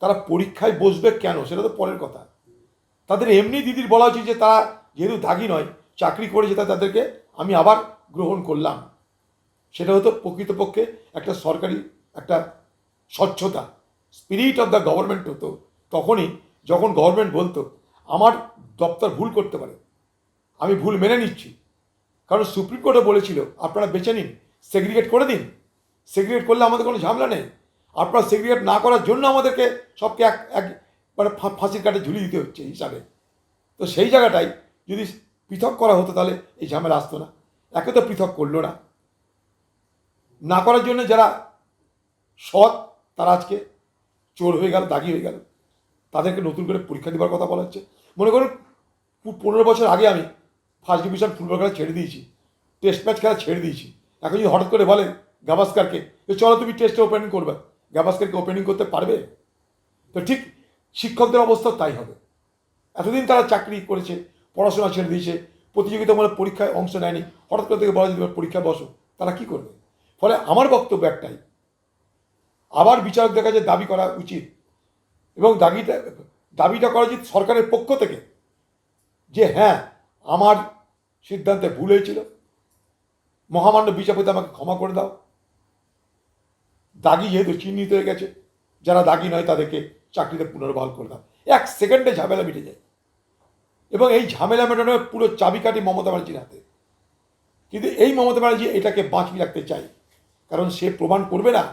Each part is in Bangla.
তারা পরীক্ষায় বসবে কেন? সেটা তো পরের কথা। তাদের এমনি দিদির বলা উচিত যে তারা যেহেতু দাগি নয়, চাকরি করেছে তা তাদেরকে আমি আবার গ্রহণ করলাম। সেটা হতো প্রকৃতপক্ষে একটা সরকারি, একটা স্বচ্ছতা স্পিরিট অফ দ্য গভর্নমেন্ট হতো। তখনই যখন গভর্নমেন্ট বলতো, আমার দপ্তর ভুল করতে পারে। আমি ভুল মেনে নিচ্ছি। কারণ সুপ্রিম কোর্টে বলেছিল, আপনারা বেছে নিন সেগ্রিগেট করে দিন। সেগ্রিগেট করলে আমাদের কোনো ঝামেলা নেই। আপনারা সেগ্রিগেট না করার জন্য আমাদেরকে সবকে এক এক মানে ফাঁসির কাটে ঝুলিয়ে দিতে হচ্ছে হিসাবে। তো সেই জায়গাটাই যদি পৃথক করা হতো তাহলে এই ঝামেলা আসতো না। একে তো পৃথক করল না। না করার জন্য যারা সৎ, তারা আজকে চোর হয়ে গেল, দাগি হয়ে গেল। তাদেরকে নতুন করে পরীক্ষা দেওয়ার কথা বলা হচ্ছে। মনে করুন পনেরো বছর আগে আমি ফার্স্ট ডিভিশন ফুটবল খেলা ছেড়ে দিয়েছি। টেস্ট ম্যাচ খেলা ছেড়ে দিয়েছি। এখন যদি হঠাৎ করে বলে গাভাস্কারকে চলো তুমি টেস্টে ওপেনিং করবে। গাভাস্কারকে ওপেনিং করতে পারবে? তো ঠিক শিক্ষকদের অবস্থাও তাই হবে। এতদিন তারা চাকরি করেছে, পড়াশোনা ছেড়ে দিয়েছে, প্রতিযোগিতামূলক পরীক্ষায় অংশ নেয়নি, হঠাৎ করে থেকে বলা যদি পরীক্ষায় বসো, তারা কি করবে? ফলে আমার বক্তব্য একটাই, আবার বিচারকদের কাছে দাবি করা উচিত এবং দাবিটা দাবিটা করা উচিত সরকারের পক্ষ থেকে যে হ্যাঁ আমার সিদ্ধান্তে ভুল হয়েছিল, মহামান্য বিচারপতি আমাকে ক্ষমা করে দাও দাগি যেহেতু চিহ্নিত হয়ে গেছে, যারা দাগি নয় তাদেরকে চাকরিতে পুনর্বহাল করে দাও। এক সেকেন্ডে ঝামেলা মিটে যায়। এবং এই ঝামেলা মেটানোর পুরো চাবিকাঠি মমতা ব্যানার্জির হাতে। কিন্তু এই মমতা ব্যানার্জি এটাকে বাঁচিয়ে রাখতে চাই কারণ সে প্রমাণ করবে না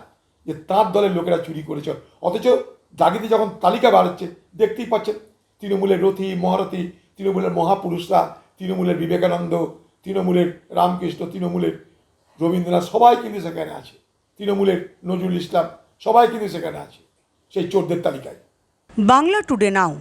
যে তার দলের লোকেরা চুরি করেছে। অথচ দাগিতে যখন তালিকা বাড়াচ্ছে দেখতেই পাচ্ছেন, তৃণমূলের রথি, মহারথী, তৃণমূলের মহাপুরুষরা, তৃণমূলের বিবেকানন্দ, তৃণমূলের রামকৃষ্ণ, তৃণমূলের রবীন্দ্রনাথ, সবাই কিন্তু সেখানে আছে। তৃণমূলের নজরুল ইসলাম সবাই কিন্তু সেখানে আছে। সেই চোরদের তালিকায়। Bangla today now.